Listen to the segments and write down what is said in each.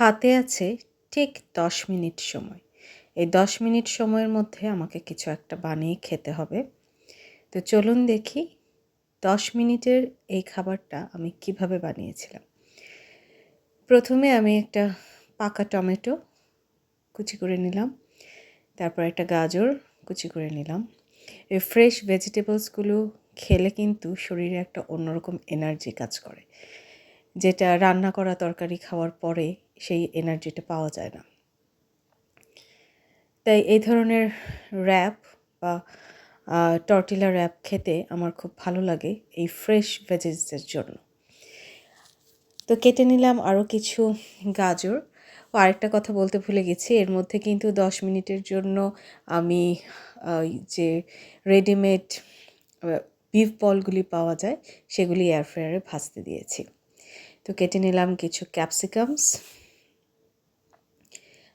হাতে আছে ঠিক দশ মিনিট সময়। এই দশ মিনিট সময়ের মধ্যে আমাকে কিছু একটা বানিয়ে খেতে হবে। তো চলুন দেখি দশ মিনিটের এই খাবারটা আমি কীভাবে বানিয়েছিলাম। প্রথমে আমি একটা পাকা টমেটো কুচি করে নিলাম, তারপর একটা গাজর কুচি করে নিলাম। এই ফ্রেশ ভেজিটেবলসগুলো খেলে কিন্তু শরীরে একটা অন্যরকম এনার্জি কাজ করে। যেটা রান্না করা, তরকারি খাওয়ার পরে সেই এনার্জিটা পাওয়া যায় না। তাই এই ধরনের র্যাপ বা টর্টিলা র্যাপ খেতে আমার খুব ভালো লাগে এই ফ্রেশ ভেজিসের জন্য। তো কেটে নিলাম আরও কিছু গাজর। ও আরেকটা কথা বলতে ভুলে গেছি, এর মধ্যে কিন্তু দশ মিনিটের জন্য আমি যে রেডিমেড বিফ বলগুলি পাওয়া যায়, সেগুলি এয়ার ফ্রায়ারে ভাজতে দিয়েছি। তো কেটে নিলাম কিছু ক্যাপসিকামস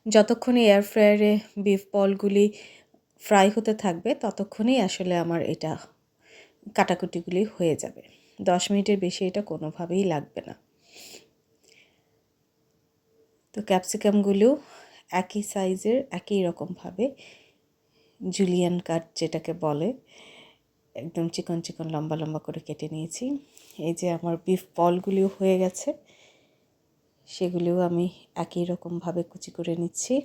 যতক্ষণ এয়ার ফ্রায়ারে বিফ বলগুলি ফ্রাই হতে থাকবে, ততক্ষণেই আসলে আমার এটা কাটাকুটিগুলি হয়ে যাবে। দশ মিনিটের বেশি এটা কোনোভাবেই লাগবে না। তো ক্যাপসিকামগুলো একই সাইজের একই রকমভাবে জুলিয়ান কাট যেটাকে বলে। একদম চিকন চিকন, লম্বা লম্বা করে কেটে নিয়েছি। এই যে আমার বিফ বলগুলিও হয়ে গেছে, সেগুলিও আমি একই রকমভাবে কুচি করে নিচ্ছি।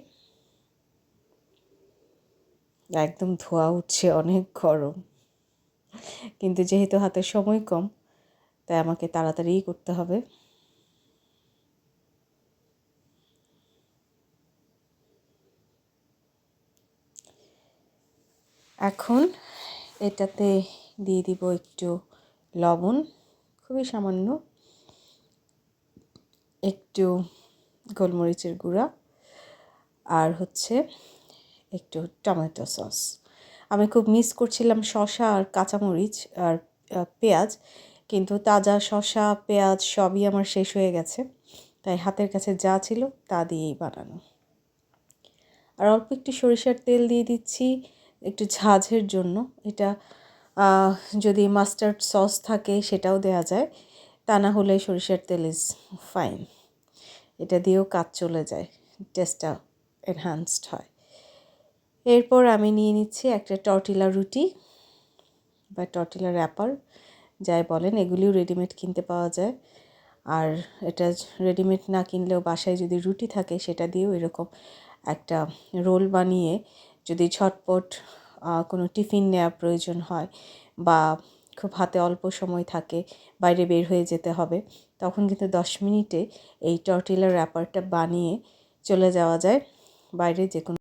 একদম ধোয়া উঠছে, অনেক গরম। কিন্তু যেহেতু হাতে সময় কম, তাই আমাকে তাড়াতাড়িই করতে হবে। এখন এটাতে দিয়ে দিব একটু লবণ, খুবই সামান্য একটু গোলমরিচের গুঁড়া আর হচ্ছে একটু টমেটো সস। আমি খুব মিস করছিলাম শশা আর কাঁচামরিচ আর পেঁয়াজ, কিন্তু তাজা শশা পেঁয়াজ সবই আমার শেষ হয়ে গেছে, তাই হাতের কাছে যা ছিল তা দিয়েই বানানো। আর অল্প একটু সরিষার তেল দিয়ে দিচ্ছি একটু ঝাঁঝের জন্য। এটা যদি মাস্টার্ড সস থাকে সেটাও দেওয়া যায়। তা না হলে সরিষার তেল ইজ ফাইন এটা দিয়েও কাজ চলে যায়। টেস্টটা এনহ্যান্সড হয়। এরপর আমি নিয়ে নিচ্ছি একটা টর্টিলা রুটি বা টর্টিলা র্যাপার যাই বলেন, এগুলিও রেডিমেড কিনতে পাওয়া যায়। আর এটা রেডিমেড না কিনলেও বাসায় যদি রুটি থাকে, সেটা দিয়েও এরকম একটা রোল বানিয়ে যদি ঝটপট কোনো টিফিন নেওয়া প্রয়োজন হয় বা খুব হাতে অল্প সময় থাকে বাইরে বের হয়ে যেতে হবে, তখন কিন্তু দশ মিনিটে এই টর্টিলার র্যাপারটা বানিয়ে চলে যাওয়া যায় বাইরে যে কোনো